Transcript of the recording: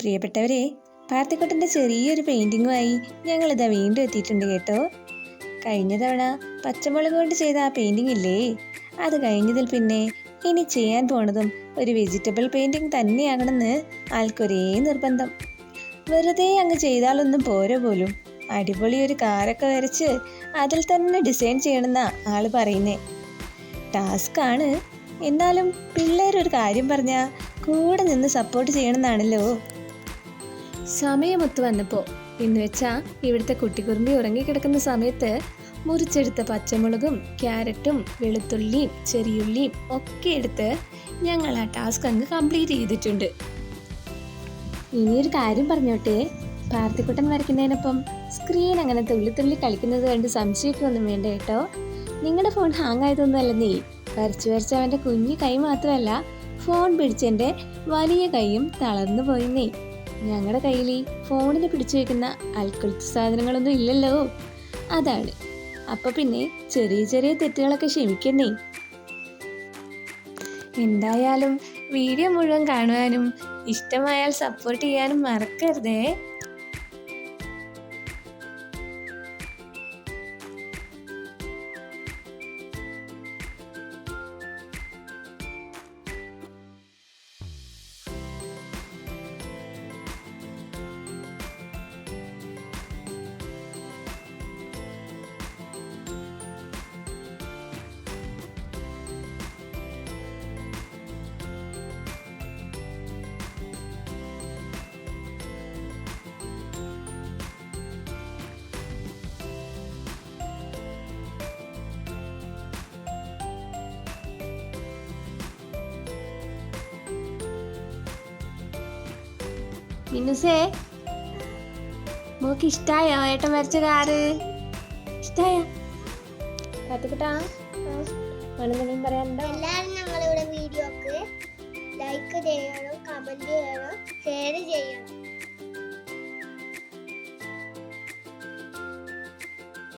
പ്രിയപ്പെട്ടവരെ പാർത്തിക്കുട്ടന്റെ ചെറിയൊരു പെയിന്റിങ്ങുമായി ഞങ്ങളിതാ വീണ്ടും എത്തിയിട്ടുണ്ട് കേട്ടോ. കഴിഞ്ഞ തവണ പച്ചമുളക് കൊണ്ട് ചെയ്ത ആ പെയിന്റിംഗ് ഇല്ലേ അത് കഴിഞ്ഞതിൽ പിന്നെ ഇനി ചെയ്യാൻ പോണതും ഒരു വെജിറ്റബിൾ പെയിന്റിംഗ് തന്നെയാകണമെന്ന് ആൾക്കൊരേ നിർബന്ധം. വെറുതെ അങ്ങ് ചെയ്താലൊന്നും പോരെ പോലും. അടിപൊളി ഒരു കാറൊക്കെ വരച്ച് അതിൽ തന്നെ ഡിസൈൻ ചെയ്യണമെന്നാണ് ആൾ പറയുന്നേ. ടാസ്ക് ആണ് എന്നാലും പിള്ളേരൊരു കാര്യം പറഞ്ഞാൽ കൂടെ നിന്ന് സപ്പോർട്ട് ചെയ്യണമെന്നാണല്ലോ. സമയമൊത്ത് വന്നപ്പോൾ എന്ന് വെച്ചാൽ ഇവിടുത്തെ കുട്ടിക്കുറുമ്പി ഉറങ്ങിക്കിടക്കുന്ന സമയത്ത് മുറിച്ചെടുത്ത പച്ചമുളകും ക്യാരറ്റും വെളുത്തുള്ളിയും ചെറിയുള്ളിയും ഒക്കെ എടുത്ത് ഞങ്ങൾ ആ ടാസ്ക് അങ്ങ് കംപ്ലീറ്റ് ചെയ്തിട്ടുണ്ട്. ഇനിയൊരു കാര്യം പറഞ്ഞോട്ടെ. പാർത്തിക്കുട്ടൻ വരയ്ക്കുന്നതിനൊപ്പം സ്ക്രീൻ അങ്ങനെ തുള്ളി തുള്ളി കളിക്കുന്നത് കണ്ട് സംശയിക്കൊന്നും വേണ്ട കേട്ടോ. നിങ്ങളുടെ ഫോൺ ഹാങ് ആയതൊന്നും അല്ലെന്നേ വരച്ചു വരച്ച് അവന്റെ കുഞ്ഞു കൈ മാത്രമല്ല ഫോൺ പിടിച്ചെന്റെ വലിയ കൈയും തളർന്നു പോയിന്നേ. ഞങ്ങളുടെ കയ്യിൽ ഈ ഫോണിൽ പിടിച്ചു വയ്ക്കുന്ന അൽക്കുളിച്ച സാധനങ്ങളൊന്നും ഇല്ലല്ലോ. അതാണ്. അപ്പം പിന്നെ ചെറിയ ചെറിയ തെറ്റുകളൊക്കെ ക്ഷമിക്കുന്നേ. എന്തായാലും വീഡിയോ മുഴുവൻ കാണുവാനും ഇഷ്ടമായാൽ സപ്പോർട്ട് ചെയ്യാനും മറക്കരുതേ. മിന്നുസേ മോക്ക് ഇഷ്ടായോ ഏട്ടൻ വരച്ച കാറ്? ഇഷ്ടായോ? കാത്തുക്കുട്ടാ വേണമെന്തെങ്കിലും പറയാനുണ്ടോ? എല്ലാവരും വീഡിയോക്ക് ലൈക്ക് ചെയ്യണം കമന്റ് ചെയ്യണം ഷെയർ ചെയ്യണം.